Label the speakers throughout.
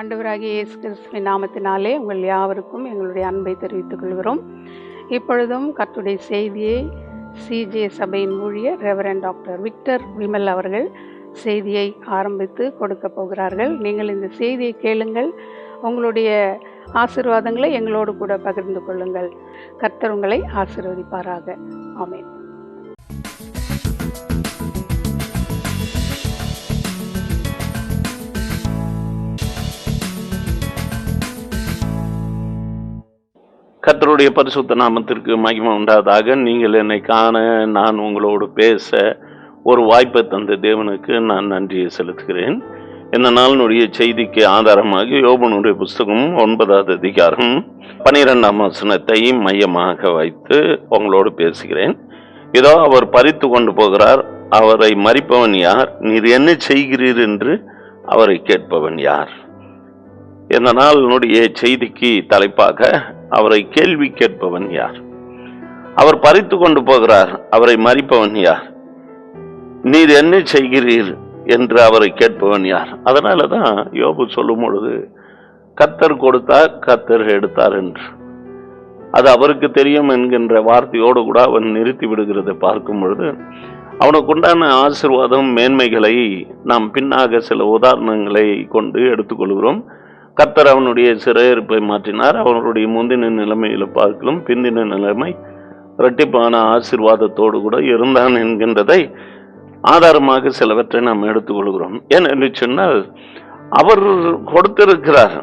Speaker 1: ஆண்டவராகிய இயேசு கிறிஸ்துவின் நாமத்தினாலே உங்கள் யாவருக்கும் எங்களுடைய அன்பை தெரிவித்துக் கொள்கிறோம். இப்பொழுதும் கத்துடைய செய்தியை சிஜே சபையின் ஊழியர் ரெவரன் டாக்டர் விக்டர் விமல் அவர்கள் செய்தியை ஆரம்பித்து கொடுக்க போகிறார்கள். நீங்கள் இந்த செய்தியை கேளுங்கள். உங்களுடைய ஆசீர்வாதங்களை எங்களோடு கூட பகிர்ந்து கொள்ளுங்கள். கர்த்தர் உங்களை ஆசீர்வதிப்பாராக. ஆமேன்.
Speaker 2: கத்தருடைய பரிசுத்த நாமத்திற்கு மகிமை உண்டாதாக. நீங்கள் என்னை காண நான் உங்களோடு பேச ஒரு வாய்ப்பை தந்த தேவனுக்கு நான் நன்றியை செலுத்துகிறேன். இந்த நாளினுடைய செய்திக்கு ஆதாரமாக யோபனுடைய புஸ்தகம் ஒன்பதாவது அதிகாரம் பனிரெண்டாம் வசனத்தை மையமாக வைத்து உங்களோடு பேசுகிறேன். இதோ அவர் பறித்து கொண்டு போகிறார். அவரை மறிப்பவன் யார்? நீர் என்ன செய்கிறீர் என்று அவரை கேட்பவன் யார்? இந்த நாளினுடைய செய்திக்கு தலைப்பாக அவரை கேள்வி கேட்பவன் யார்? அவர் பறித்து கொண்டு போகிறார் அவரை மறிப்பவன் யார்? நீர் என்ன செய்கிறீர் என்று அவரை கேட்பவன் யார்? அதனால தான் யோபு சொல்லும் பொழுது கத்தர் கொடுத்தார் கத்தர் எடுத்தார் என்று. அது அவருக்கு தெரியும் என்கின்ற வார்த்தையோடு கூட அவன் நிறுத்தி விடுகிறதை பார்க்கும் பொழுது அவனுக்கு உண்டான ஆசிர்வாதம் மேன்மைகளை நாம் பின்னாக சில உதாரணங்களை கொண்டு எடுத்துக்கொள்கிறோம். கர்த்தர் அவனுடைய சிறையிருப்பை மாற்றினார். அவனுடைய முந்தின நிலைமையில் பார்க்கலும் பிந்தின நிலைமை இரட்டிப்பான ஆசிர்வாதத்தோடு கூட இருந்தான் என்கின்றதை ஆதாரமாக சிலவற்றை நாம் எடுத்துக்கொள்கிறோம். ஏன் என்று சொன்னால் அவர் கொடுத்திருக்கிறார்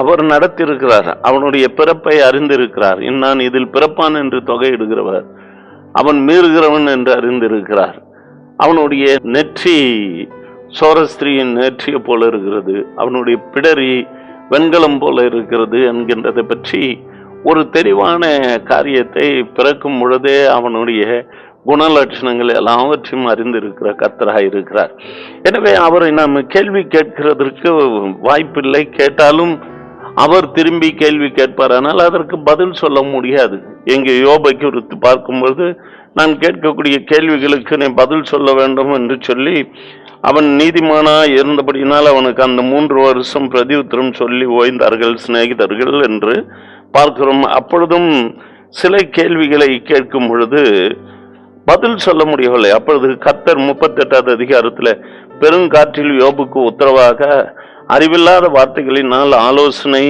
Speaker 2: அவர் நடத்தியிருக்கிறார் அவனுடைய பிறப்பை அறிந்திருக்கிறார். இன்னான் இதில் பிறப்பான் என்று தொகையிடுகிறவர் அவன் மீறுகிறவன் என்று அறிந்திருக்கிறார். அவனுடைய நெற்றி சோரஸ்திரியின் நெற்றியை போல இருக்கிறது. அவனுடைய பிடரி வெண்கலம் போல இருக்கிறது என்கின்றதை பற்றி ஒரு தெளிவான காரியத்தை பிறக்கும் பொழுதே அவனுடைய குணலட்சணங்கள் எல்லாவற்றையும் அறிந்திருக்கிற கத்தராக இருக்கிறார். எனவே அவரை நாம் கேள்வி கேட்கிறதற்கு வாய்ப்பில்லை. கேட்டாலும் அவர் திரும்பி கேள்வி கேட்பார். ஆனால் அதற்கு பதில் சொல்ல முடியாது. எங்கள் யோபை குறித்து பார்க்கும்பொழுது நான் கேட்கக்கூடிய கேள்விகளுக்கு நீ பதில் சொல்ல வேண்டும் என்று சொல்லி அவன் நீதிமானா இருந்தபடியினால் அவனுக்கு அந்த மூன்று வருஷம் பிரதியுத்தரம் சொல்லி ஓய்ந்தார்கள் சிநேகிதர்கள் என்று பார்க்கிறோம். அப்பொழுதும் சில கேள்விகளை கேட்கும் பொழுது பதில் சொல்ல முடியவில்லை. அப்பொழுது கத்தர் முப்பத்தெட்டாவது அதிகாரத்தில் பெருங்காற்றில் யோபுக்கு உத்தரவாக அறிவில்லாத வார்த்தைகளினால் ஆலோசனை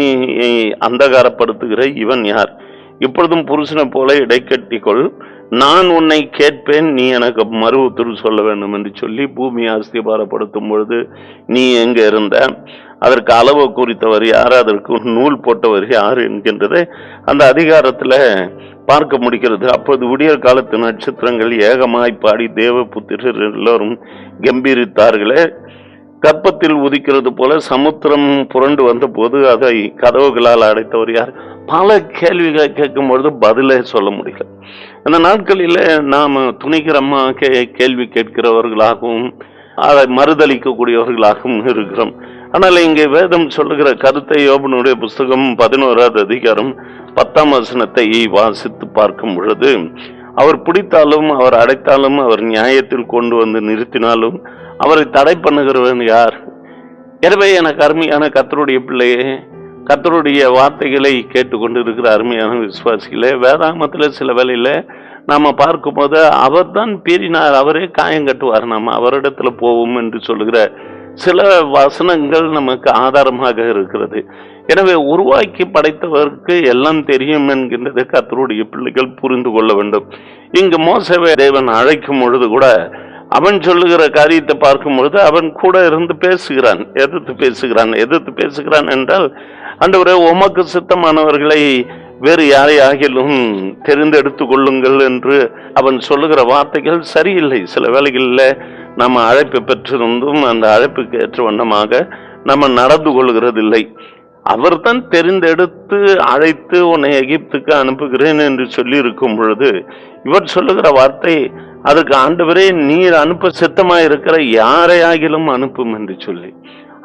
Speaker 2: அந்தகாரப்படுத்துகிற இவன் யார்? இப்பொழுதும் புருஷனை போல இடைக்கட்டிக்கொள். நான் உன்னை கேட்பேன் நீ எனக்கு மறு உத்தரவு சொல்ல வேண்டும் என்று சொல்லி பூமி அஸ்திபாரப்படுத்தும் பொழுது நீ எங்கே இருந்த? அதற்கு அளவு குறித்தவர் யார்? அதற்கு நூல் போட்டவர் யார்? என்கின்றதை அந்த அதிகாரத்தில் பார்க்க முடிகிறது. அப்போது விடியற் காலத்து நட்சத்திரங்கள் ஏகமாய் பாடி தேவ புத்திரர் எல்லோரும் கம்பீரித்தார்களே. கற்பத்தில் உதிக்கிறது போல சமுத்திரம் புரண்டு வந்த போது அதை கதவுகளால் அடைத்தவர் யார்? பல கேள்விகளை கேட்கும் பொழுது பதிலே சொல்ல முடியல. அந்த நாட்களில் நாம் துணிகரமாக கேள்வி கேட்கிறவர்களாகவும் அதை மறுதளிக்கக்கூடியவர்களாகவும் இருக்கிறோம். ஆனால் இங்கே வேதம் சொல்லுகிற கருத்தை யோபனுடைய புஸ்தகம் பதினோராவது அதிகாரம் பத்தாம் வசனத்தை வாசித்து பார்க்கும் பொழுது அவர் பிடித்தாலும் அவர் அடைத்தாலும் அவர் நியாயத்தில் கொண்டு வந்து நிறுத்தினாலும் அவரை தடை பண்ணுகிறவன் யார்? எனவே எனக்கு அருமையான கத்தருடைய பிள்ளையே கத்தருடைய வார்த்தைகளை கேட்டுக்கொண்டு இருக்கிற அருமையான விசுவாசிகளே வேதாகமத்தில் சில வேலையில் நாம பார்க்கும்போது அவர் தான் பீறினார் அவரே காயம் கட்டுவார் நம்ம அவரிடத்துல போவோம் என்று சொல்லுகிற சில வசனங்கள் நமக்கு ஆதாரமாக இருக்கிறது. எனவே உருவாக்கி படைத்தவருக்கு எல்லாம் தெரியும் என்கின்றது கத்தருடைய பிள்ளைகள் புரிந்து கொள்ள வேண்டும். இங்கு மோசவே தேவன் அழைக்கும் பொழுது கூட அவன் சொல்லுகிற காரியத்தை பார்க்கும் பொழுது அவன் கூட இருந்து பேசுகிறான். எதிர்த்து பேசுகிறான் எதிர்த்து பேசுகிறான் என்றால் அண்டவரே உமக்கு சித்தமானவர்களை வேறு யாரை ஆகிலும் தெரிந்தெடுத்து கொள்ளுங்கள் என்று அவன் சொல்லுகிற வார்த்தைகள் சரியில்லை. சில வேளைகளில் நம்ம அழைப்பு பெற்றிருந்தும் அந்த அழைப்புக்கு ஏற்ற வண்ணமாக நம்ம நடந்து கொள்கிறதில்லை. அவர் தான் தெரிந்தெடுத்து அழைத்து உன்னை எகிப்துக்கு அனுப்புகிறேன் என்று சொல்லி இருக்கும் பொழுது இவர் சொல்லுகிற வார்த்தை அதுக்கு ஆண்டவரே நீர் அனுப்ப சித்தமாக இருக்கிற யாரையாகிலும் அனுப்பும் என்று சொல்லி.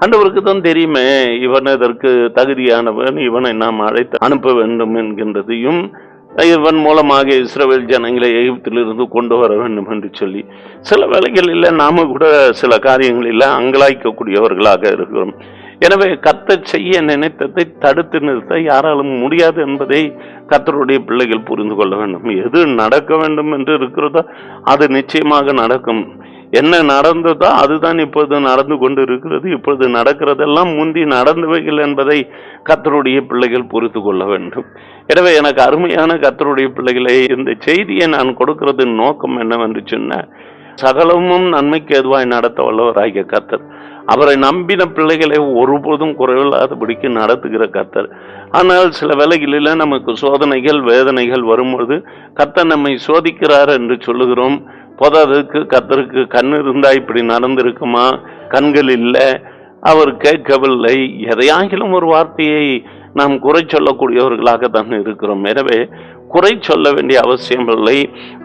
Speaker 2: ஆண்டவருக்கு தான் தெரியுமே இவன் இதற்கு தகுதியானவன் இவனை நாம் அழைத்து அனுப்ப வேண்டும் என்கின்றதையும் இவன் மூலமாக இஸ்ரேல் ஜனங்களை எகிப்திலிருந்து கொண்டு வர வேண்டும் என்று சொல்லி சில வேலைகளில் நாம கூட சில காரியங்களில் அங்கலாய்க்கக்கூடியவர்களாக இருக்கிறோம். எனவே கத்த செய்ய நினைத்ததை தடுத்து நிறுத்த யாராலும் முடியாது என்பதை கர்த்தருடைய பிள்ளைகள் புரிந்து கொள்ள வேண்டும். எது நடக்க வேண்டும் என்று இருக்கிறதோ அது நிச்சயமாக நடக்கும். என்ன நடந்ததோ அதுதான் இப்பொழுது நடந்து கொண்டு இருக்கிறது இப்பொழுது நடக்கிறதெல்லாம் முந்தி நடந்தவைகள் என்பதை கத்தருடைய பிள்ளைகள் புரிந்து கொள்ள வேண்டும். எனவே எனக்கு அருமையான கத்தருடைய பிள்ளைகளை இந்த செய்தியை நான் கொடுக்கிறது நோக்கம் என்னவென்று சொன்ன சகலமும் நன்மைக்கு எதுவாய் நடத்த வல்லவராகிய கத்தர் அவரை நம்பின பிள்ளைகளை ஒருபோதும் குறைவில்லாதபடிக்கு நடத்துகிற கத்தர் ஆனால் சில வேலைகளில் நமக்கு சோதனைகள் வேதனைகள் வரும்போது கத்தர் நம்மை சோதிக்கிறார் என்று சொல்லுகிறோம். புதருக்கு கத்தருக்கு கண் இருந்தா இப்படி நடந்திருக்குமா? கண்கள் இல்லை. அவர் கேட்கவில்லை. எதையாகிலும் ஒரு வார்த்தையை நாம் குறை சொல்லக்கூடியவர்களாக தான் இருக்கிறோம். எனவே குறை சொல்ல வேண்டிய அவசியமில்லை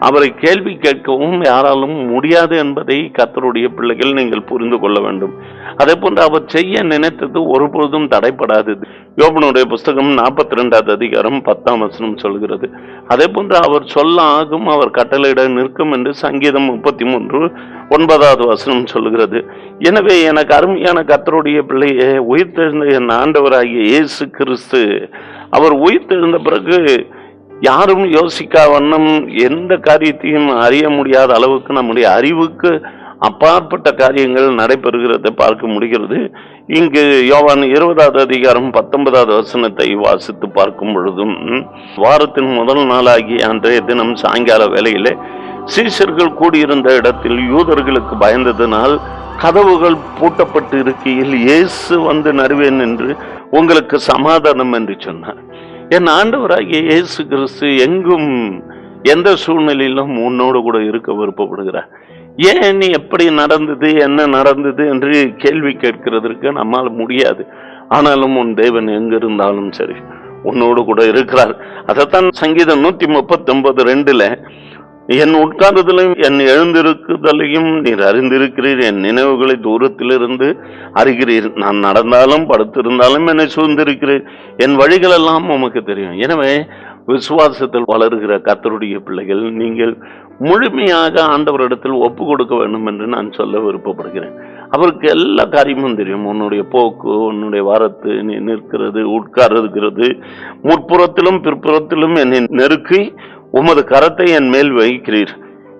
Speaker 2: அவரை கேள்வி கேட்கவும் யாராலும் முடியாது என்பதை கத்தருடைய பிள்ளைகள் நீங்கள் புரிந்து கொள்ள வேண்டும். அதே போன்று அவர் செய்ய நினைத்தது ஒருபொழுதும் தடைப்படாது யோபனுடைய புஸ்தகம் நாற்பத்தி ரெண்டாவது அதிகாரம் பத்தாம் வசனம் சொல்கிறது. அதே போன்று அவர் சொல்ல ஆகும் அவர் கட்டளையிட நிற்கும் என்று சங்கீதம் முப்பத்தி மூன்று ஒன்பதாவது வசனம் சொல்கிறது. எனவே எனக்கு அருமையான கத்தருடைய பிள்ளையே உயிர்த்தெழுந்த என் ஆண்டவராகிய இயேசு கிறிஸ்து அவர் உயிர்த்தெழுந்த பிறகு யாரும் யோசிக்கா வண்ணம் எந்த காரியத்தையும் அறிய முடியாத அளவுக்கு நம்முடைய அறிவுக்கு அப்பாற்பட்ட காரியங்கள் நடைபெறுகிறதை பார்க்க முடிகிறது. இங்கு யோவான் இருபதாவது அதிகாரம் பத்தொன்பதாவது வசனத்தை வாசித்து பார்க்கும் பொழுதும் வாரத்தின் முதல் நாளாகிய அன்றைய தினம் சாயங்கால வேலையிலே சீசர்கள் கூடியிருந்த இடத்தில் யூதர்களுக்கு பயந்ததினால் கதவுகள் பூட்டப்பட்டு இருக்கையில் இயேசு வந்து நடுவேன் என்று உங்களுக்கு சமாதானம் என்று சொன்னார். என் ஆண்டவராகிய இயேசு கிறிஸ்து எங்கும் எந்த சூழ்நிலையிலும் உன்னோடு கூட இருக்க விருப்பப்படுகிறார். ஏன் நீ எப்படி நடந்தது என்ன நடந்தது என்று கேள்வி கேட்கிறதற்கு நம்மால் முடியாது. ஆனாலும் உன் தேவன் எங்க இருந்தாலும் சரி உன்னோடு கூட இருக்கிறார். அதைத்தான் சங்கீதம் நூத்தி முப்பத்தி ஒன்பது ரெண்டுல என் உட்கார்ந்ததிலும் என் எழுந்திருக்குதலையும் நீர் அறிந்திருக்கிறீர். என் நினைவுகளை தூரத்திலிருந்து அறிகிறீர். நான் நடந்தாலும் படுத்திருந்தாலும் என்னை சூழ்ந்திருக்கிறீர். என் வழிகள் எல்லாம் உமக்கு தெரியும். எனவே விசுவாசத்தில் வளருகிற கத்தருடைய பிள்ளைகள் நீங்கள் முழுமையாக ஆண்டவரிடத்தில் ஒப்பு கொடுக்க வேண்டும் என்று நான் சொல்ல விருப்பப்படுகிறேன். அவருக்கு எல்லா காரியமும் தெரியும். உன்னுடைய போக்கு உன்னுடைய வரத்து நீ நிற்கிறது உட்கார்றது முற்புறத்திலும் பிற்புறத்திலும் என்னை நெருக்கி உமது கரத்தை என் மேல் வைக்கிறீர்.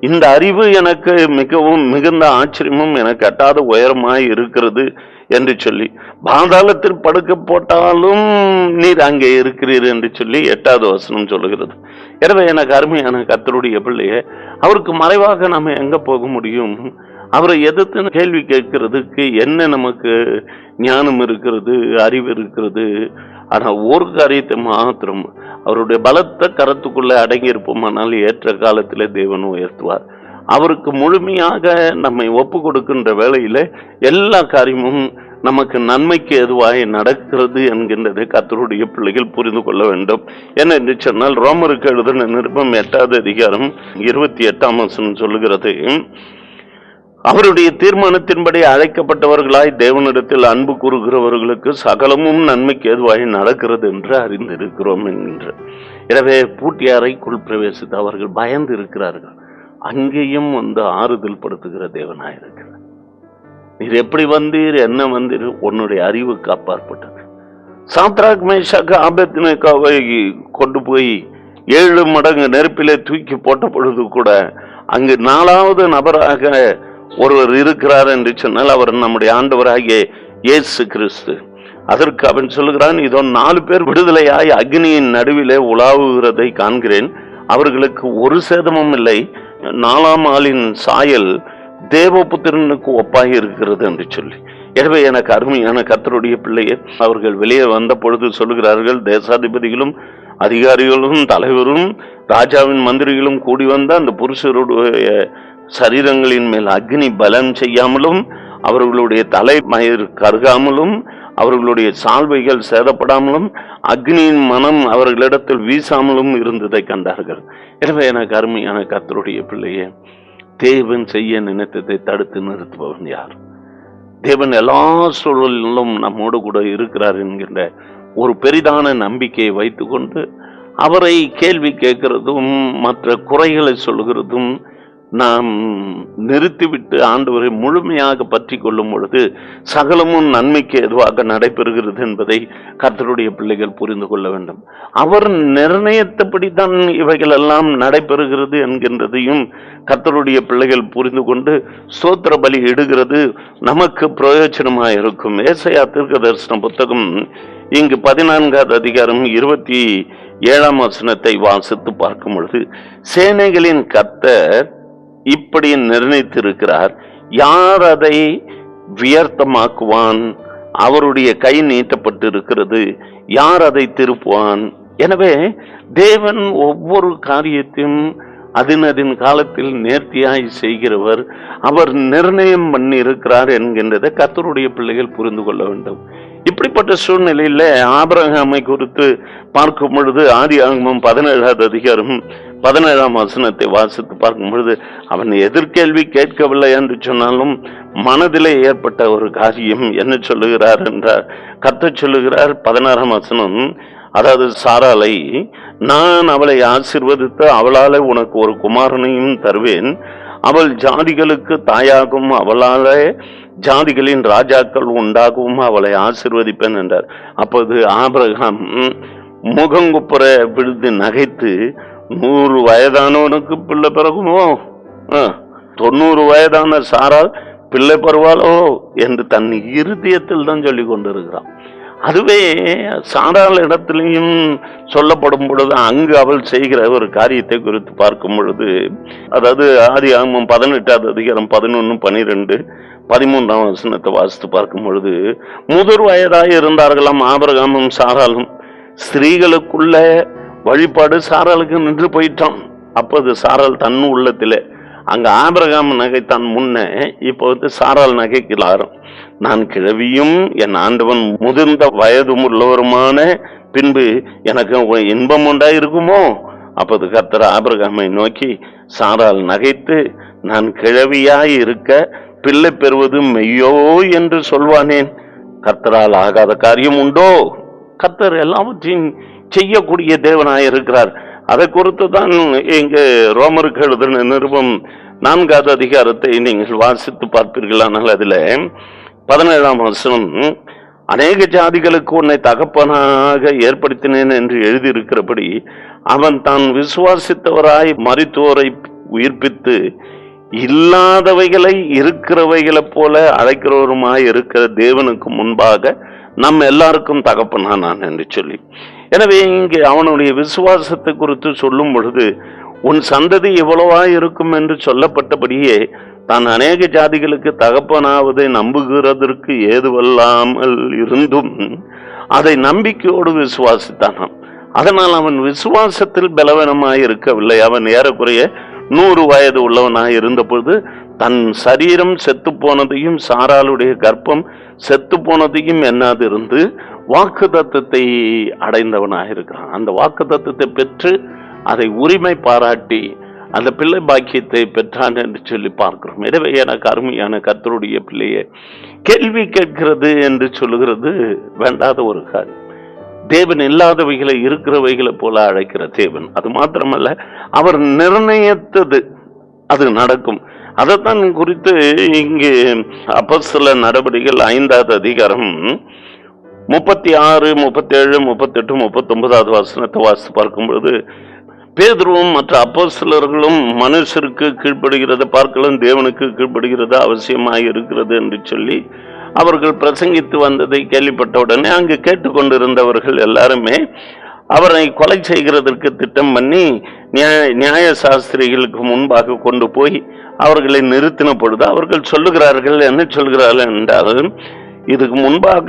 Speaker 2: இந்த அறிவு எனக்கு மிகவும் மிகுந்த ஆச்சரியமும் எனக்கு எட்டாத உயரமாய் இருக்கிறது என்று சொல்லி பாதாளத்தில் படுக்க போட்டாலும் நீர் அங்கே இருக்கிறீர் என்று சொல்லி எட்டாவது வசனம் சொல்லுகிறது. எனவே எனக்கு அருமையான கத்தருடைய பிள்ளையே அவருக்கு மறைவாக நாம் எங்க போக முடியும்? அவரை எதிர்த்து கேள்வி கேட்கிறதுக்கு என்ன நமக்கு ஞானம் இருக்கிறது அறிவு இருக்கிறது? ஆனால் ஒரு காரியத்தை மாத்திரம் அவருடைய பலத்த கரத்துக்குள்ளே அடங்கி இருப்போமானால் ஏற்ற காலத்திலே தேவன் உயர்த்துவார். அவருக்கு முழுமையாக நம்மை ஒப்பு கொடுக்கின்ற வேளையில் எல்லா காரியமும் நமக்கு நன்மைக்கு எதுவாய் நடக்கிறது என்கின்றதை கர்த்தருடைய பிள்ளைகள் புரிந்து கொள்ள வேண்டும். என்ன என்று சொன்னால் ரோமருக்கு எழுதின நிருபம் எட்டாவது அதிகாரம் இருபத்தி எட்டாம் வசனம் சொல்லுகிறது. அவருடைய தீர்மானத்தின்படி அழைக்கப்பட்டவர்களாய் தேவனிடத்தில் அன்பு கூறுகிறவர்களுக்கு சகலமும் நன்மைக்கு எதுவாய் நடக்கிறது என்று அறிந்திருக்கிறோம் என்கின்ற. எனவே பூட்டி அறைக்குள் பிரவேசித்து அவர்கள் பயந்து இருக்கிறார்கள். அங்கேயும் வந்து ஆறுதல் படுத்துகிற தேவனாயிருக்கிறார் நீர் எப்படி வந்தீர் என்ன வந்தீர் உன்னுடைய அறிவுக்கு அப்பாற்பட்டது சாத்ராக் மேஷாக்கு ஆபத்தினக்காவை கொண்டு போய் ஏழு மடங்கு நெருப்பிலே தூக்கி போட்ட பொழுது கூட அங்கு நாலாவது நபராக ஒருவர் இருக்கிறார் என்று சொன்னால் அவர் நம்முடைய ஆண்டவராகிய இயேசு கிறிஸ்து. அதற்கு அவன் சொல்லுகிறான் இதோ நாலு பேர் விடுதலையாய் அக்னியின் நடுவிலே உலாவுகிறதை காண்கிறேன். அவர்களுக்கு ஒரு சேதமும் இல்லை. நாலாம் ஆளின் சாயல் தேவபுத்திரனுக்கு ஒப்பாக இருக்கிறது என்று சொல்லி. எனவே எனக்கு அருமையான கத்தருடைய பிள்ளையே அவர்கள் வெளியே வந்த பொழுது சொல்லுகிறார்கள் தேசாதிபதிகளும் அதிகாரிகளும் தலைவரும் ராஜாவின் மந்திரிகளும் கூடி வந்த அந்த புருஷருடைய சரீரங்களின் மேல் அக்னி பலம் செய்யாமலும் அவர்களுடைய தலை மயிர் கருகாமலும் அவர்களுடைய சால்வைகள் சேதப்படாமலும் அக்னியின் மனம் அவர்களிடத்தில் வீசாமலும் இருந்ததை கண்டார்கள். எனவே எனக்கு அருமையான கத்தருடைய பிள்ளையே தேவன் செய்ய நினைத்ததை தடுத்து நிறுத்துபவன் யார்? தேவன் எல்லா சூழலிலும் நம்மோடு கூட இருக்கிறார் என்கின்ற ஒரு பெரிதான நம்பிக்கையை வைத்துக்கொண்டு அவரை கேள்வி கேட்கிறதும் மற்ற குறைகளை சொல்லுகிறதும் நாம் நிறுத்திவிட்டு ஆண்டவரை முழுமையாக பற்றி கொள்ளும் பொழுது சகலமும் நன்மைக்கு எதுவாக நடைபெறுகிறது என்பதை கர்த்தருடைய பிள்ளைகள் புரிந்து கொள்ள வேண்டும். அவர் நிர்ணயத்தபடி தான் இவைகள் எல்லாம் நடைபெறுகிறது என்கின்றதையும் கர்த்தருடைய பிள்ளைகள் புரிந்து கொண்டு சோத்திர பலி இடுகிறது. நமக்கு பிரயோஜனமாக இருக்கும். ஏசையா தீர்க்க தரிசன புத்தகம் இங்கு பதினான்காவது அதிகாரம் இருபத்தி ஏழாம் வசனத்தை வாசித்து பார்க்கும் பொழுது சேனைகளின் கர்த்தர் இப்படி நிர்ணயித்திருக்கிறார். யார் அதை வியர்த்தமாக்குவான்? அவருடைய கை நீட்டப்பட்டு இருக்கிறது யார் அதை திருப்புவான்? எனவே தேவன் ஒவ்வொரு காரியத்தையும் அதினதின் காலத்தில் நேர்த்தியாய் செய்கிறவர். அவர் நிர்ணயம் பண்ணி இருக்கிறார் என்கின்றதை கத்தருடைய பிள்ளைகள் புரிந்து கொள்ள வேண்டும். இப்படிப்பட்ட சூழ்நிலையில் ஆபரகாமை குறித்து பார்க்கும் பொழுது ஆதி ஆகமும் பதினேழாவது அதிகாரம் பதினேழாம் வசனத்தை வாசித்து பார்க்கும் பொழுது அவன் எதிர்கேள்வி கேட்கவில்லை என்று சொன்னாலும் மனதிலே ஏற்பட்ட ஒரு காரியம் என்ன சொல்லுகிறார் என்றார். கத்த சொல்லுகிறார் பதினாறாம் வசனம் அதாவது சாராலை நான் அவளை ஆசிர்வதித்து அவளால் உனக்கு ஒரு குமாரனையும் தருவேன். அவள் ஜாதிகளுக்கு தாயாகும் அவளாலே ஜாதிகளின் ராஜாக்கள் உண்டாகவும் அவளை ஆசிர்வதிப்பேன் என்றார். அப்போது ஆபிரகாம் முகங்குப்புற விழுந்து நகைத்து நூறு வயதானவனுக்கு பிள்ளை பிறகுமோ? தொண்ணூறு வயதான சாரால் பிள்ளை பெறுவாளோ என்று தன் இருதயத்தில் தான் சொல்லி கொண்டிருக்கிறான். அதுவே சாரால் இடத்துலையும் சொல்லப்படும் பொழுது அங்கு அவள் செய்கிற ஒரு காரியத்தை குறித்து பார்க்கும் பொழுது அதாவது ஆதி ஆகமம் பதினெட்டாவது அதிகாரம் பதினொன்று பனிரெண்டு பதிமூன்றாம் வசனத்தை வாசித்து பார்க்கும் பொழுது முதிர் வயதாக இருந்தார்களாம் ஆபரகாமும் சாராலும் ஸ்திரீகளுக்குள்ள வழிபாடு சாராளுக்கு நின்று போயிட்டான். அப்போது சாரால் தன் உள்ளத்தில். அங்கே ஆபிரகாம் நகைத்தான் முன்னே இப்போ வந்து சாரால் நகைக்கிறாரும் நான் கிழவியும் என் ஆண்டவன் முதிர்ந்த வயதும் உள்ளவருமான பின்பு எனக்கு இன்பம் உண்டா இருக்குமோ அப்போது கர்த்தர் ஆபிரகாமை நோக்கி சாரால் நகைத்து நான் கிழவியாய் இருக்க பிள்ளை பெறுவது மெய்யோ என்று சொல்வானேன். கர்த்தரால் ஆகாத காரியம் உண்டோ? கர்த்தர் எல்லாவற்றையும் செய்யக்கூடிய தேவனாய் இருக்கிறார். அதை குறித்து தான் இங்கு ரோமருக்கு எழுதின நிருபம் நான்காவது அதிகாரத்தை நீங்கள் வாசித்து பார்ப்பீர்களானால் அதில் பதினேழாம் வசனம் அநேக ஜாதிகளுக்கு உன்னை தகப்பனாக ஏற்படுத்தினேன் என்று எழுதியிருக்கிறபடி அவன் தான் விசுவாசித்தவராய் மருத்துவரை உயிர்ப்பித்து இல்லாதவைகளை இருக்கிறவைகளைப் போல அழைக்கிறவருமாய் இருக்கிற தேவனுக்கு முன்பாக நம் எல்லாருக்கும் தகப்பனா நான் என்று சொல்லி. எனவே இங்கே அவனுடைய விசுவாசத்தை குறித்து சொல்லும் பொழுது உன் சந்ததி எவ்வளவா இருக்கும் என்று சொல்லப்பட்டபடியே தான் அநேக ஜாதிகளுக்கு தகப்பனாவதை நம்புகிறதற்கு ஏதுவல்லாமல் இருந்தும் அதை நம்பிக்கையோடு விசுவாசித்தானாம் அதனால் அவன் விசுவாசத்தில் பலவீனமாய் இருக்கவில்லை. அவன் ஏறக்குறைய நூறு வயது உள்ளவனாய் இருந்தபொழுது தன் சரீரம் செத்து போனதையும் சாராளுடைய கர்ப்பம் செத்து போனதையும் எண்ணாதிருந்து வாக்கு தத்துவத்தை அடைந்தவனாக இருக்கிறான். அந்த வாக்கு தத்துவத்தை பெற்று அதை உரிமை பாராட்டி அந்த பிள்ளை பாக்கியத்தை பெற்றான் என்று சொல்லி பார்க்கிறோம். எனவே எனக்கு அருமையான கத்தருடைய பிள்ளையை கேள்வி கேட்கிறது என்று சொல்லுகிறது வேண்டாத ஒரு காரியம். தேவன் இல்லாதவைகளை இருக்கிறவைகளை போல அழைக்கிற தேவன். அது மாத்திரமல்ல அவர் நிர்ணயித்தது அது நடக்கும். அதைத்தான் குறித்து இங்கு சில நடவடிக்கைகள் ஐந்தாவது அதிகாரம் முப்பத்தி ஆறு முப்பத்தேழு முப்பத்தெட்டு முப்பத்தொன்பதாவது வசனத்தை வாசித்து பார்க்கும் பொழுது பேதுருவும் மற்ற அப்போஸ்தலர்களும் மனுஷருக்கு கீழ்ப்படுகிறத பார்க்கலாம் தேவனுக்கு கீழ்ப்படுகிறது அவசியமாக இருக்கிறது என்று சொல்லி அவர்கள் பிரசங்கித்து வந்ததை கேள்விப்பட்ட உடனே அங்கு கேட்டுக்கொண்டிருந்தவர்கள் எல்லாருமே அவரை கொலை செய்கிறதற்கு திட்டம் பண்ணி நியாய நியாய சாஸ்திரிகளுக்கு முன்பாக கொண்டு போய் அவர்களை நிறுத்தின பொழுது அவர்கள் சொல்லுகிறார்கள் என்ன சொல்கிறார்கள் என்றால் இதுக்கு முன்பாக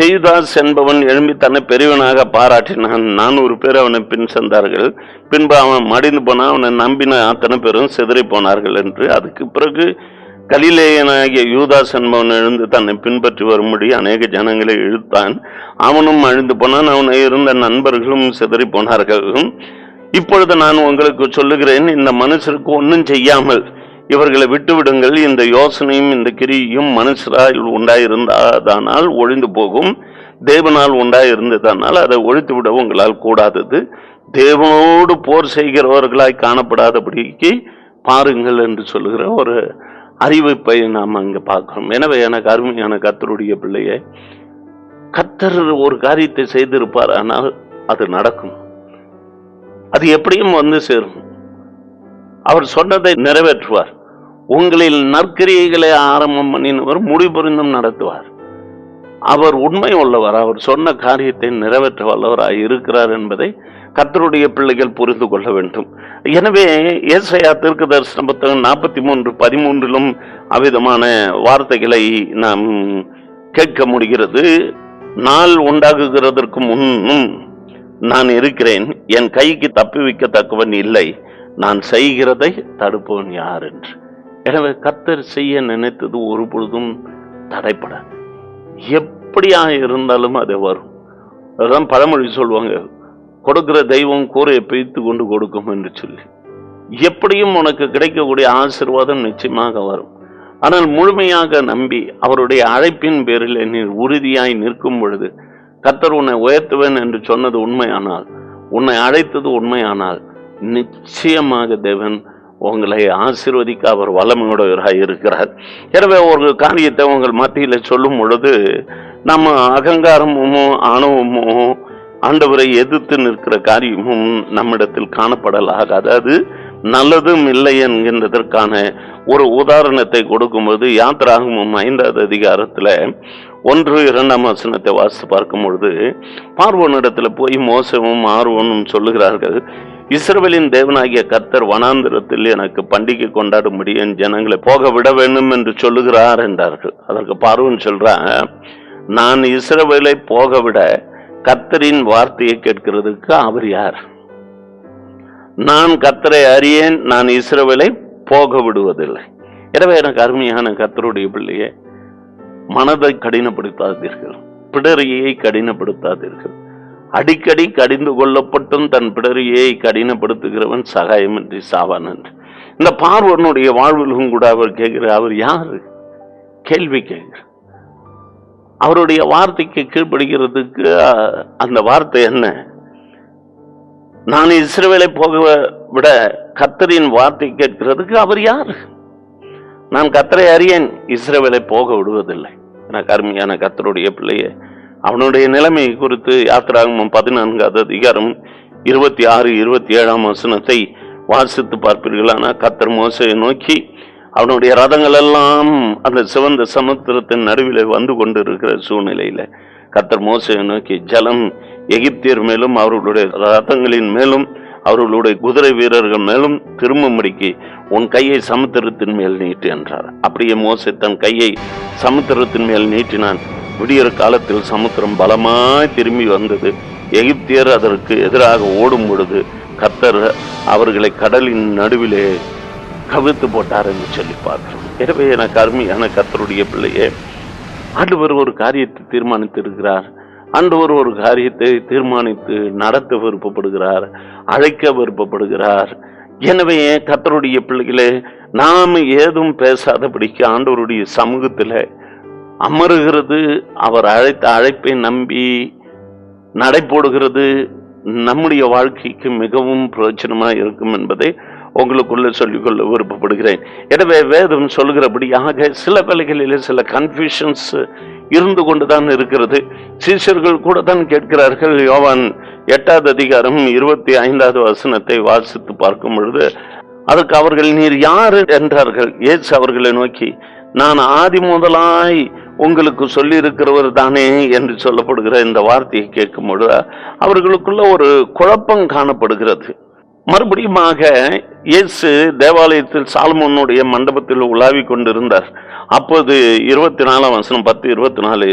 Speaker 2: தெய்தாஸ் என்பவன் எழும்பி தன்னை பெரியவனாக பாராட்டினான். நானூறு பேர் அவனை பின் சென்றார்கள். பின்பு அவன் மடிந்து போனான் அவனை நம்பின அத்தனை பேரும் சிதறி போனார்கள் என்று. அதுக்கு பிறகு கலிலேயனாகிய யூதாஸ் என்பவன் எழுந்து தன்னை பின்பற்றி வரும்படி அநேக ஜனங்களை இழுத்தான். அவனும் அழிந்து போனான். அவனை இருந்த நண்பர்களும் சிதறி போனார்கள். இப்பொழுது நான் உங்களுக்கு சொல்லுகிறேன் இந்த மனுஷருக்கு ஒன்றும் செய்யாமல் இவர்களை விட்டுவிடுங்கள். இந்த யோசனையும் இந்த கிரியும் மனுஷரால் உண்டாயிருந்தாதானால் ஒழிந்து போகும். தேவனால் உண்டாயிருந்ததானால் அதை ஒழித்து விட உங்களால் கூடாதது. தேவனோடு போர் செய்கிறவர்களாய் காணப்படாதபடிக்கு பாருங்கள் என்று சொல்லுகிற ஒரு அறிவிப்பை நாம் அங்கே பார்க்கிறோம். எனவே எனக்கு அருமையான கத்தருடைய பிள்ளையை கத்தர் ஒரு காரியத்தை செய்திருப்பார் ஆனால் அது நடக்கும். அது எப்படியும் வந்து சேரும். அவர் சொன்னதை நிறைவேற்றுவார். உங்களில் நற்கிரியைகளை ஆரம்பம் பண்ணினவர் முடிபுரிந்தும் நடத்துவார். அவர் உண்மை உள்ளவர். அவர் சொன்ன காரியத்தை நிறைவேற்ற வல்லவராக இருக்கிறார் என்பதை கத்தருடைய பிள்ளைகள் புரிந்து கொள்ள வேண்டும். எனவே ஏசையா தீர்க்க தரிசன புத்தகம் நாற்பத்தி மூன்று பதிமூன்றிலும் அவ்விதமான வார்த்தைகளை நாம் கேட்க முடிகிறது. நாள் உண்டாகுகிறதற்கு முன்னும் நான் இருக்கிறேன். என் கைக்கு தப்பி வைக்கத்தக்கவன் இல்லை. நான் செய்கிறதை தடுப்பவன் யார் என்று. எனவே கத்தர் செய்ய நினைத்தது ஒரு பொழுதும் தடைப்படாது எப்படியா இருந்தாலும் அது வரும். அதுதான் பழமொழி சொல்லுவாங்க கொடுக்கிற தெய்வம் கூரையை பிய்த்து கொண்டு கொடுக்கும் என்று சொல்லி. எப்படியும் உனக்கு கிடைக்கக்கூடிய ஆசீர்வாதம் நிச்சயமாக வரும். ஆனால் முழுமையாக நம்பி அவருடைய அழைப்பின் பேரில் நீ உறுதியாய் நிற்கும் பொழுது கத்தர் உன்னை உயர்த்துவேன் என்று சொன்னது உண்மையானால் உன்னை அழைத்தது உண்மையானால் நிச்சயமாக தேவன் உங்களை ஆசீர்வதிக்க அவர் வல்லமையுடையவராக இருக்கிறார். எனவே ஒரு காரியத்தை உங்கள் மத்தியில் சொல்லும் பொழுது நம்ம அகங்காரமுமோ ஆணவமும் ஆண்டவரை எதிர்த்து நிற்கிற காரியமும் நம்மிடத்தில் காணப்படலாக அதாவது நல்லதும் இல்லை என்கின்றதற்கான ஒரு உதாரணத்தை கொடுக்கும்போது யாத்ராகமும் ஐந்தாவது அதிகாரத்தில் ஒன்று இரண்டாம் வசனத்தை வாசித்து பார்க்கும் பொழுது பார்வோனிடத்தில் போய் மோசமும் ஆர்வனும் சொல்லுகிறார்கள். இஸ்ரவேலின் தேவனாகிய கர்த்தர் வனாந்திரத்தில் எனக்கு பண்டிகை கொண்டாடும்படி என் ஜனங்களை போக விட வேண்டும் என்று சொல்லுகிறார் என்றார்கள். அதற்கு பார்வன் சொல்றான் நான் இஸ்ரவேலை போக விட கர்த்தரின் வார்த்தையை கேட்கிறதுக்கு அவர் யார்? நான் கர்த்தரை அறியேன் நான் இஸ்ரவேலை போக விடுவதில்லை. எனவே எனக்கு அருமையான கர்த்தருடைய பிள்ளையே மனதை கடினப்படுத்தாதீர்கள் பிடரியை கடினப்படுத்தாதீர்கள். அடிக்கடி கடிந்து கொள்ளப்பட்டும் தன் பிடரியை கடினப்படுத்துகிறவன் சகாயமின்றி சாவான் என்று. இந்த பார்வனுடைய வாழ்விலும் கூட அவர் கேட்கிறார் அவர் யாரு? கேள்வி கேட்கிறார். அவருடைய வார்த்தைக்கு கீழ்ப்படுகிறதுக்கு அந்த வார்த்தை என்ன? நான் இஸ்ரேவேலை போக விட கத்தரின் வார்த்தை கேட்கிறதுக்கு அவர் யார்? நான் கத்தரை அறியேன் இஸ்ரேவேலை போக விடுவதில்லை. எனக்கு அருமையான கத்தருடைய பிள்ளையை அவனுடைய நிலைமை குறித்து யாத்திராகமம் பதினான்காவது அதிகாரம் இருபத்தி ஆறு இருபத்தி ஏழாம் வசனத்தை வாசித்து பார்ப்பீர்களான கத்தர் மோசையை நோக்கி அவனுடைய ரதங்கள் எல்லாம் அந்த சிவந்த சமுத்திரத்தின் நடுவில் வந்து கொண்டிருக்கிற சூழ்நிலையில். கத்தர் மோசையை நோக்கி ஜலம் எகிப்தியர் மேலும் அவர்களுடைய ரதங்களின் மேலும் அவர்களுடைய குதிரை வீரர்கள் மேலும் திரும்பும்படிக்கு உன் கையை சமுத்திரத்தின் மேல் நீட்டு என்றார். அப்படியே மோசை தன் கையை சமுத்திரத்தின் மேல் நீட்டினான். விடியற காலத்தில் சமுத்திரம் பலமாய் திரும்பி வந்தது. எகிப்தியர் அதற்கு எதிராக ஓடும் பொழுது கத்தர் அவர்களை கடலின் நடுவிலே கவிழ்த்து போட்டார் என்று சொல்லி பார்க்கிறோம். எனவே எனக்கு அருமையான கத்தருடைய பிள்ளையே ஆண்டவர் ஒரு காரியத்தை தீர்மானித்திருக்கிறார். ஆண்டவர் ஒரு காரியத்தை தீர்மானித்து நடத்த விருப்பப்படுகிறார் அழைக்க விருப்பப்படுகிறார். எனவே கத்தருடைய பிள்ளைகளே நாம் ஏதும் பேசாதபடிக்கு ஆண்டவருடைய சமூகத்தில் அமருகிறது அவர் அழைத்த அழைப்பை நம்பி நடைபோடுகிறது. நம்முடைய வாழ்க்கைக்கு மிகவும் பிரயோஜனமாக இருக்கும் என்பதை உங்களுக்குள்ளே சொல்லிக்கொள்ள விருப்பப்படுகிறேன். எனவே வேதம் சொல்கிறபடியாக சில வேலைகளில் சில கன்ஃபியூஷன்ஸ் இருந்து கொண்டு தான் இருக்கிறது. சீஷர்கள் கூட தான் கேட்கிறார்கள் யோவான் எட்டாவது அதிகாரம் இருபத்தி ஐந்தாவது வசனத்தை வாசித்து பார்க்கும் பொழுது அதுக்கு அவர்கள் நீர் யார்? என்றார்கள். இயேசு அவர்களை நோக்கி நான் ஆதி முதலாய் உங்களுக்கு சொல்லி இருக்கிறவர் தானே என்று சொல்லப்படுகிற இந்த வார்த்தையை கேட்கும் பொழுது அவர்களுக்குள்ள ஒரு குழப்பம் காணப்படுகிறது. மறுபடியுமாக இயேசு தேவாலயத்தில் சால்மோனுடைய மண்டபத்தில் உலாவிக் கொண்டிருந்தார். அப்போது இருபத்தி நாலாம் வசனம் பத்து இருபத்தி நாலு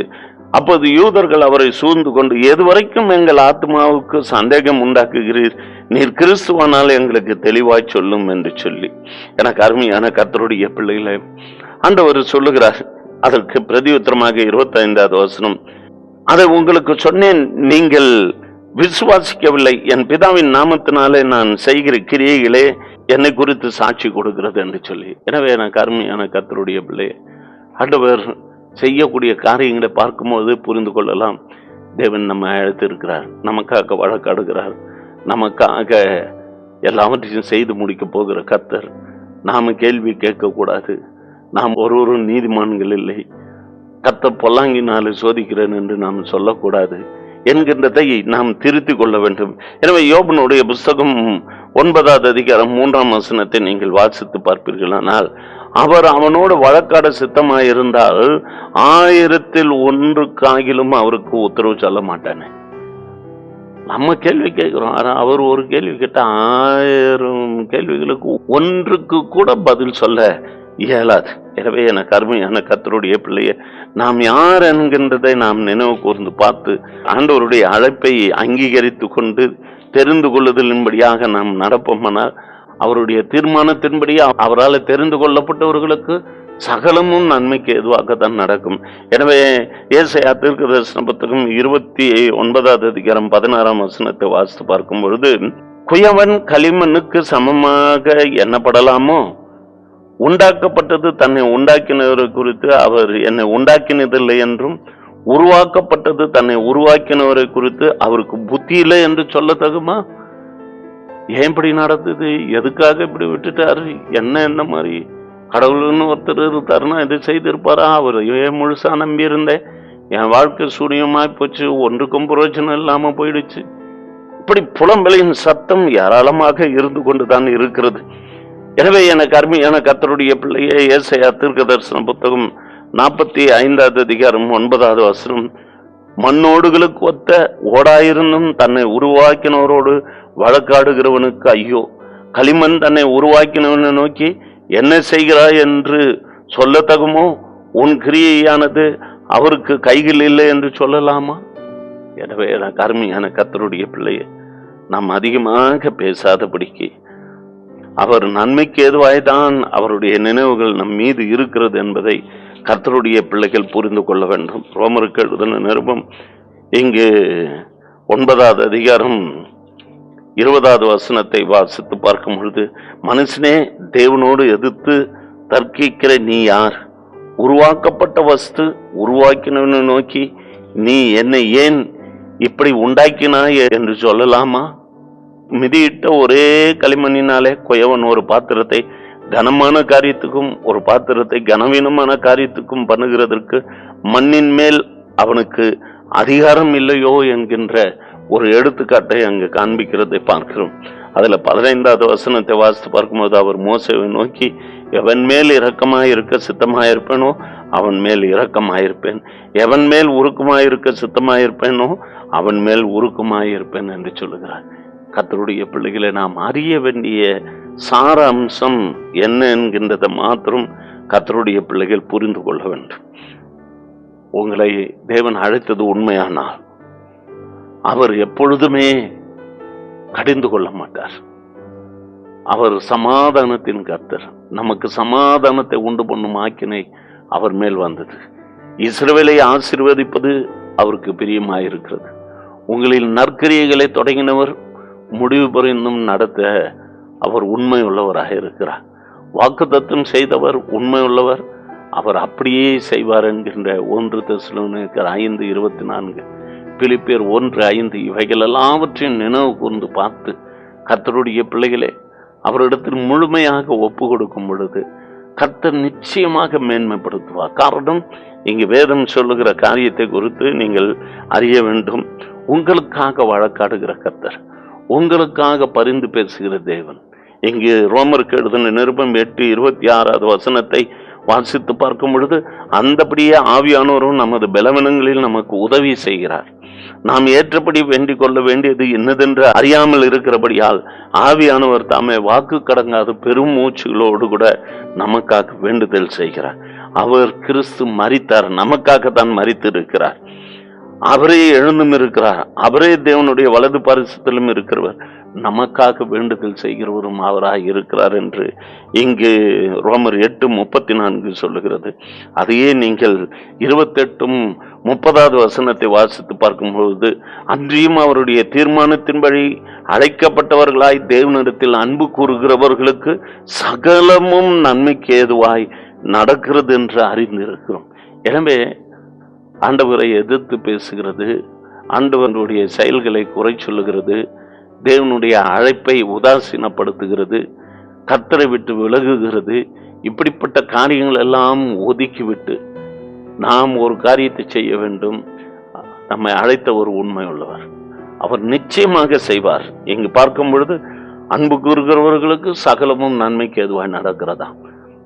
Speaker 2: அப்போது யூதர்கள் அவரை சூழ்ந்து கொண்டு எதுவரைக்கும் எங்கள் ஆத்மாவுக்கு சந்தேகம் உண்டாக்குகிறீர்? நீர் கிறிஸ்துவானால் எங்களுக்கு தெளிவாய் சொல்லும் என்று சொல்லி. எனக்கு அருமையான கர்த்தருடைய பிள்ளைகளை ஆண்டவர் சொல்லுகிறார் அதற்கு பிரதியுத்தரமாக இருபத்தைந்தாவது வசனம் அதை உங்களுக்கு சொன்னேன் நீங்கள் விசுவாசிக்கவில்லை. என் பிதாவின் நாமத்தினாலே நான் செய்கிற கிரியைகளே என்னை குறித்து சாட்சி கொடுக்கிறது என்று சொல்லி. எனவே நான் கருமையான கத்தருடைய பிள்ளை ஆண்டவர் செய்யக்கூடிய காரியங்களை பார்க்கும்போது புரிந்து கொள்ளலாம். தேவன் நம்ம அழைத்திருக்கிறார் நமக்காக வழக்காடுகிறார் நமக்காக எல்லாவற்றையும் செய்து முடிக்க போகிற கத்தர் நாம் கேள்வி கேட்கக்கூடாது. நாம் ஒருவரும் நீதிமான்கள் இல்லை. கத்த பொல்லாங்கினாலே சோதிக்கிறேன் என்று நாம் சொல்லக்கூடாது என்கின்றதை நாம் திருத்திக் கொள்ள வேண்டும். எனவே யோபனுடைய புஸ்தகம் ஒன்பதாவது அதிகாரம் மூன்றாம் வசனத்தை நீங்கள் வாசித்து பார்ப்பீர்களானால் அவர் அவனோடு வழக்காட சித்தமாயிருந்தால் ஆயிரத்தில் ஒன்றுக்காகிலும் அவருக்கு உத்தரவு சொல்ல மாட்டானே. நம்ம கேள்வி கேட்கிறோம். ஆனா அவர் ஒரு கேள்வி கேட்டா ஆயிரம் கேள்விகளுக்கு ஒன்றுக்கு கூட பதில் சொல்ல இயலாது. எனவே எனக்கு அருமையான கத்தருடைய பிள்ளைய நாம் யார் என்கின்றதை நாம் நினைவு கூர்ந்து பார்த்து ஆண்டவருடைய அழைப்பை அங்கீகரித்து கொண்டு தெரிந்து கொள்ளுதலின்படியாக நாம் நடப்போமானால் அவருடைய தீர்மானத்தின்படி அவரால் தெரிந்து கொள்ளப்பட்டவர்களுக்கு சகலமும் நன்மைக்கு எதுவாகத்தான் நடக்கும். எனவே ஏசையா தீர்க்க தரிசன புத்தகம் இருபத்தி ஒன்பதாவது அதிகாரம் பதினாறாம் வசனத்தை வாசித்து பார்க்கும் பொழுது குயவன் களிமண்ணுக்கு சமமாக எண்ணப்படலாமோ? உண்டாக்கப்பட்டது தன்னை உண்டாக்கினவரை குறித்து அவர் என்னை உண்டாக்கினதில்லை என்றும் உருவாக்கப்பட்டது தன்னை உருவாக்கினவரை குறித்து அவருக்கு புத்தி இல்லை என்று சொல்ல தகுமா ஏன் இப்படி நடந்தது? எதுக்காக இப்படி விட்டுட்டாரு? என்ன என்ன மாதிரி? கடவுள்னு ஒருத்தர் இருந்தாருன்னா இது செய்திருப்பாரா? அவர் ஏன் முழுசா நம்பியிருந்தேன் என் வாழ்க்கை சூரியமாய் போச்சு ஒன்றுக்கும் பிரயோஜனம் இல்லாம போயிடுச்சு. இப்படி புலம்பெளியின் சத்தம் ஏராளமாக இருந்து கொண்டு தான் இருக்கிறது. எனவே எனக்கு அருமையான கத்தருடைய பிள்ளையே ஏசையா தீர்க்க தரிசன புத்தகம் நாற்பத்தி ஐந்தாவது அதிகாரம் ஒன்பதாவது வசனம். மண்ணோடுகளுக்கு ஒத்த ஓடாயிருந்தும் தன்னை உருவாக்கினவரோடு வழக்காடுகிறவனுக்கு ஐயோ களிமண் தன்னை உருவாக்கினவனை நோக்கி என்ன செய்கிறாய் என்று சொல்லத்தகுமோ? உன் கிரியையானது அவருக்கு கைகள் இல்லை என்று சொல்லலாமா? எனவே எனக்கு அருமையான கத்தருடைய பிள்ளையை நாம் அதிகமாக பேசாதபடிக்கு அவர் நன்மைக்கு ஏதுவாய்தான் அவருடைய நினைவுகள் நம் மீது இருக்கிறது என்பதை கர்த்தருடைய பிள்ளைகள் புரிந்து கொள்ள வேண்டும். ரோமருக்கு எழுதின நிருபம். இங்கு ஒன்பதாவது அதிகாரம் இருபதாவது வசனத்தை வாசித்து பார்க்கும் பொழுது மனுஷனே தேவனோடு எதிர்த்து தர்க்கிக்கிற நீ யார்? உருவாக்கப்பட்ட வஸ்து உருவாக்கினவனை நோக்கி நீ என்னை ஏன் இப்படி உண்டாக்கினாய்? என்று சொல்லலாமா? மிதியிட்ட ஒரே களிமண்ணினாலே குயவன் ஒரு பாத்திரத்தை கனமான காரியத்துக்கும் ஒரு பாத்திரத்தை கனவீனமான காரியத்துக்கும் பண்ணுகிறதற்கு மண்ணின் மேல் அவனுக்கு அதிகாரம் இல்லையோ என்கின்ற ஒரு எடுத்துக்காட்டை அங்கு காண்பிக்கிறதை பார்க்கிறோம். அதில் பதினைந்தாவது வசனத்தை வாசித்து பார்க்கும்போது அவர் மோசவை நோக்கி எவன் மேல் இரக்கமாயிருக்க சித்தமாயிருப்பேனோ அவன் மேல் இரக்கமாயிருப்பேன். எவன் மேல் உருக்கமாயிருக்க சித்தமாயிருப்பேனோ அவன் மேல் உருக்கமாயிருப்பேன் என்று சொல்லுகிறார். கத்தருடைய பிள்ளைகளை நாம் அறிய வேண்டிய சார அம்சம் என்ன என்கின்றதை மாத்திரம் கத்தருடைய பிள்ளைகள் புரிந்து கொள்ள வேண்டும். உங்களை தேவன் அழைத்தது உண்மையானால் அவர் எப்பொழுதுமே கடிந்து கொள்ள மாட்டார். அவர் சமாதானத்தின் கர்த்தர். நமக்கு சமாதானத்தை உண்டு பண்ணும் ஆக்கினை அவர் மேல் வந்தது. இஸ்ரவேலை ஆசீர்வதிப்பது அவருக்கு பிரியமாயிருக்கிறது. உங்களில் நற்கிரியைகளை தொடங்கினவர் முடிவு புரிந்தும் நடத்த அவர் உண்மை உள்ளவராக இருக்கிறார். வாக்குத்தத்தம் செய்தவர் உண்மை உள்ளவர் அவர் அப்படியே செய்வார் என்கின்ற ஒன்று தெசலோனிக்கர் ஐந்து இருபத்தி நான்கு பிலிப்பேர் ஒன்று ஐந்து இவைகள் எல்லாவற்றையும் நினைவு கூர்ந்து பார்த்து கர்த்தருடைய பிள்ளைகளே அவரிடத்தில் முழுமையாக ஒப்பு கொடுக்கும் பொழுது கர்த்தர் நிச்சயமாக மேன்மைப்படுத்துவார். காரணம் இங்கு வேதம் சொல்லுகிற காரியத்தை குறித்து நீங்கள் அறிய வேண்டும். உங்களுக்காக வழக்காடுகிற கர்த்தர் உங்களுக்காக பரிந்து பேசுகிற தேவன். இங்கு ரோமருக்கு எழுதின நிருபம் எட்டு இருபத்தி ஆறாவது வசனத்தை வாசித்து பார்க்கும் பொழுது அந்தபடியே ஆவியானோரும் நமது பலவீனங்களில் நமக்கு உதவி செய்கிறார். நாம் ஏற்றபடி வேண்டிக் கொள்ள வேண்டியது என்னதென்று அறியாமல் இருக்கிறபடியால் ஆவியானவர் தாமே வாக்கு கடங்காத பெரும் மூச்சுகளோடு கூட நமக்காக வேண்டுதல் செய்கிறார். அவர் கிறிஸ்து மறித்தார் நமக்காக தான் மறித்து இருக்கிறார் அவரே எழுந்தும் இருக்கிறார். அவரே தேவனுடைய வலது பரிசுத்திலும் இருக்கிறவர். நமக்காக வேண்டுதல் செய்கிறவரும் அவராக இருக்கிறார் என்று இங்கு ரோமர் எட்டு முப்பத்தி நான்கு சொல்லுகிறது. அதையே நீங்கள் இருபத்தெட்டும் முப்பதாவது வசனத்தை வாசித்து பார்க்கும்பொழுது அன்றியும் அவருடைய தீர்மானத்தின்படி அழைக்கப்பட்டவர்களாய் தேவனிடத்தில் அன்பு கூறுகிறவர்களுக்கு சகலமும் நன்மைக்கு ஏதுவாய் நடக்கிறது என்று அறிந்திருக்கிறோம். எனவே ஆண்டவரை எதிர்த்து பேசுகிறது ஆண்டவருடைய செயல்களை குறை சொல்லுகிறது தேவனுடைய அழைப்பை உதாசீனப்படுத்துகிறது கத்தரை விட்டு விலகுகிறது இப்படிப்பட்ட காரியங்கள் எல்லாம் ஒதுக்கிவிட்டு நாம் ஒரு காரியத்தை செய்ய வேண்டும். நம்மை அழைத்த ஒரு உண்மை உள்ளவர். அவர் நிச்சயமாக செய்வார். இங்கு பார்க்கும் பொழுது அன்பு கூறுகிறவர்களுக்கு சகலமும் நன்மைக்கு எதுவாய் நடக்கிறதா?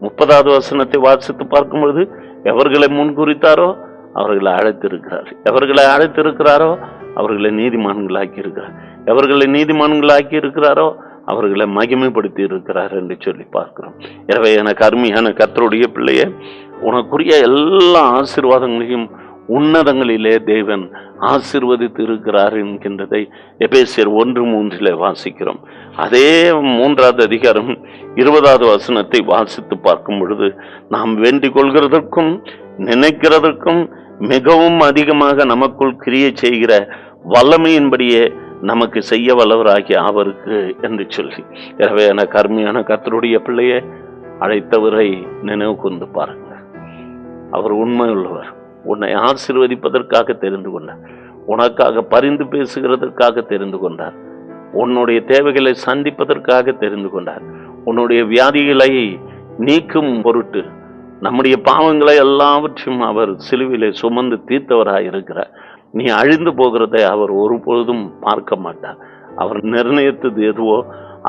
Speaker 2: முப்பதாவது வசனத்தை வாசித்து பார்க்கும் பொழுது எவர்களை முன்குறித்தாரோ அவர்களை அழைத்திருக்கிறார். எவர்களை அழைத்திருக்கிறாரோ அவர்களை நீதிமான்களாக்கி இருக்கிறார் எவர்களை நீதிமான்களாக்கி இருக்கிறாரோ அவர்களை மகிமைப்படுத்தி இருக்கிறார் என்று சொல்லி பார்க்கிறோம். எனவே எனக்கு அருமையான கர்த்தருடைய பிள்ளையே உனக்குரிய எல்லா ஆசீர்வாதங்களையும் உன்னதங்களிலே தேவன் ஆசீர்வதித்து இருக்கிறார் என்கின்றதை எபேசியர் ஒன்று மூன்றிலே வாசிக்கிறோம். அதே மூன்றாவது அதிகாரம் இருபதாவது வசனத்தை வாசித்து பார்க்கும் பொழுது நாம் வேண்டிக் கொள்கிறதற்கும் நினைக்கிறதற்கும் மிகவும் அதிகமாக நமக்குள் கிரியை செய்கிற வல்லமையின்படியே நமக்கு செய்ய வல்லவராகிய அவருக்கு என்று சொல்லி. எனவே என கர்மியான கர்த்தருடைய பிள்ளையை அழைத்தவரை நினைவு கொண்டு பாருங்க அவர் உண்மை உள்ளவர் உன்னை ஆசீர்வதிப்பதற்காக தெரிந்து கொண்டார். உனக்காக பரிந்து பேசுகிறதற்காக தெரிந்து கொண்டார். உன்னுடைய தேவைகளை சந்திப்பதற்காக தெரிந்து கொண்டார். உன்னுடைய வியாதிகளை நீக்கும் பொருட்டு நம்முடைய பாவங்களை எல்லாவற்றையும் அவர் சிலுவிலே சுமந்து தீர்த்தவராக இருக்கிறார். நீ அழிந்து போகிறதை அவர் ஒருபொழுதும் பார்க்க மாட்டார். அவர் நிர்ணயித்தது எதுவோ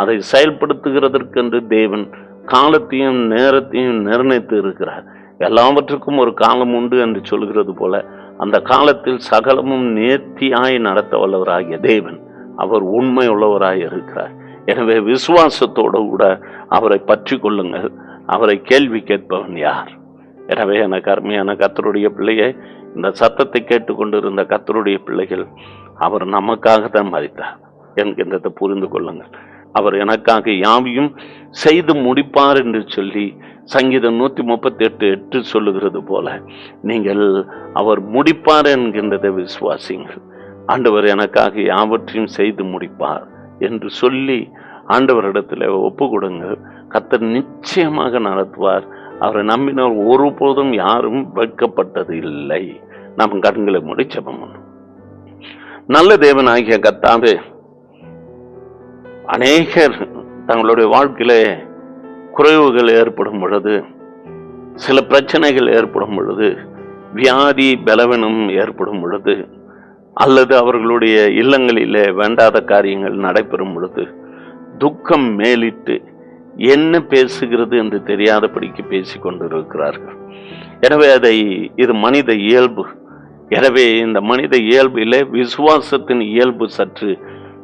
Speaker 2: அதை செயல்படுத்துகிறதற்கென்று தேவன் காலத்தையும் நேரத்தையும் நிர்ணயித்து இருக்கிறார். எல்லாவற்றுக்கும் ஒரு காலம் உண்டு என்று சொல்கிறது போல அந்த காலத்தில் சகலமும் நேர்த்தியாய் நடத்த வல்லவராகிய தேவன் அவர் உண்மை உள்ளவராய் இருக்கிறார். எனவே விசுவாசத்தோடு கூட அவரை பற்றி கொள்ளுங்கள். அவரை கேள்வி கேட்பவன் யார்? எனவே எனக்கு அருமையான கத்தருடைய பிள்ளையை இந்த சத்தத்தை கேட்டுக்கொண்டிருந்த கத்தருடைய பிள்ளைகள் அவர் நமக்காக தான் மறித்தார் என்கின்றதை புரிந்து கொள்ளுங்கள். அவர் எனக்காக யாவையும் செய்து முடிப்பார் என்று சொல்லி சங்கீதம் நூற்றி முப்பத்தி எட்டு எட்டு சொல்லுகிறது போல நீங்கள் அவர் முடிப்பார் என்கின்றதை விசுவாசிங்கள் ஆண்டவர் எனக்காக யாவற்றையும் செய்து முடிப்பார் என்று சொல்லி ஆண்டவரிடத்தில் ஒப்பு கொடுங்கள் கத்தர் நிச்சயமாக நடத்துவார். அவரை நம்பினால் ஒருபோதும் யாரும் வைக்கப்பட்டது இல்லை. நம் கண்களை மூடி ஜெபம் பண்ணும் நல்ல தேவனாகிய கத்தாவே அநேகர் தங்களுடைய வாழ்க்கையிலே குறைவுகள் ஏற்படும் பொழுது சில பிரச்சனைகள் ஏற்படும் பொழுது வியாதி பலவீனம் ஏற்படும் பொழுது அல்லது அவர்களுடைய இல்லங்களிலே வேண்டாத காரியங்கள் நடைபெறும் பொழுது துக்கம் மேலிட்டு என்ன பேசுகிறது என்று தெரியாதபடிக்கு பேசி கொண்டிருக்கிறார்கள். எனவே அதை இது மனித இயல்பு. எனவே இந்த மனித இயல்பிலே விசுவாசத்தின் இயல்பு சற்று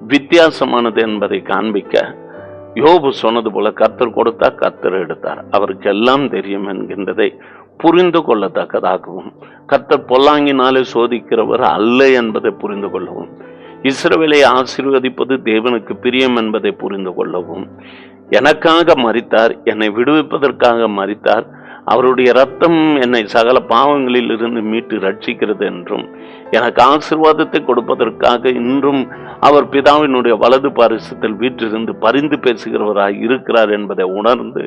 Speaker 2: வித்தியாசமானது என்பதை காண்பிக்க யோபு சொன்னது போல கத்தர் கொடுத்தா கத்தர் எடுத்தார். அவருக்கு எல்லாம் தெரியும் என்கின்றதை புரிந்து கொள்ளத்தக்கதாகவும் கத்தர் பொல்லாங்கினாலே சோதிக்கிறவர் அல்ல என்பதை புரிந்து கொள்ளவும். இஸ்ரவேலை ஆசீர்வதிப்பது தேவனுக்கு பிரியம் என்பதை புரிந்து கொள்ளவும். எனக்காக மறித்தார் என்னை விடுவிப்பதற்காக மறித்தார் அவருடைய ரத்தம் என்னை சகல பாவங்களில் இருந்து மீட்டு ரட்சிக்கிறது என்றும் எனக்கு ஆசிர்வாதத்தை கொடுப்பதற்காக இன்றும் அவர் பிதாவினுடைய வலது பாரிசத்தில் வீற்றிருந்து பரிந்து பேசுகிறவராய் இருக்கிறார் என்பதை உணர்ந்து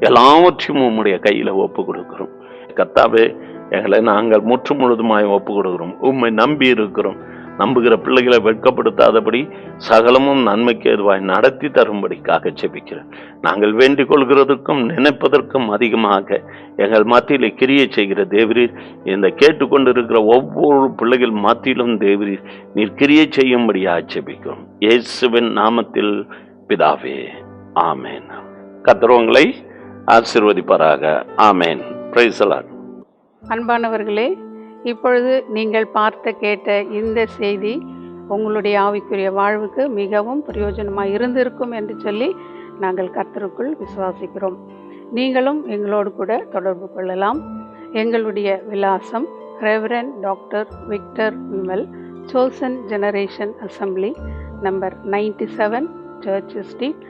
Speaker 2: எல்லாவற்றையும் உம்முடைய கையில் ஒப்பு கொடுக்கிறோம் கத்தாவே எங்களை நாங்கள் முற்று முழுதுமாய் ஒப்பு கொடுக்கிறோம் உம்மை நம்பி இருக்கிறோம். நம்புகிற பிள்ளைகளை வெட்கப்படுத்தாதபடி சகலமும் நன்மைக்கு எதுவாய் நடத்தி தரும்படிக்காக செபிக்கிறேன் நாங்கள் வேண்டிக் கொள்கிறதுக்கும் நினைப்பதற்கும் அதிகமாக எங்கள் மத்தியில் கிரியை செய்கிற தேவரீர் இந்த கேட்டுக்கொண்டிருக்கிற ஒவ்வொரு பிள்ளைகள் மத்தியிலும் தேவரீர் நீர் கிரியை செய்யும்படியாக செபிக்கிறோம் இயேசுவின் நாமத்தில் பிதாவே ஆமேன். கத்திரவங்களை ஆசிர்வதிப்பாராக. ஆமேன். பிரைசலார்
Speaker 1: அன்பானவர்களே இப்பொழுது நீங்கள் பார்த்த கேட்ட இந்த செய்தி உங்களுடைய ஆவிக்குரிய வாழ்வுக்கு மிகவும் பிரயோஜனமாக இருந்திருக்கும் என்று சொல்லி நாங்கள் கர்த்தருக்குள் விசுவாசிக்கிறோம். நீங்களும் எங்களோடு கூட தொடர்பு கொள்ளலாம். எங்களுடைய விலாசம் reverend doctor Victor Vimal Sosan generation assembly number ninety seven church street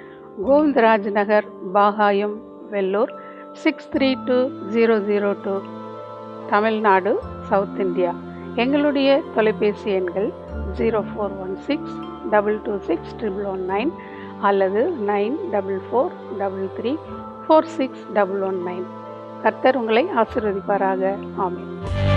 Speaker 1: Govindaraj Nagar Bagayam Vellore six three two zero zero two Tamil Nadu south. India தொலைபேசி எண்கள் zero four one six double two six triple one nine அல்லது nine double four double three four six double one nine. கர்த்தர் உங்களை ஆசீர்வதிப்பாராக. ஆமென்.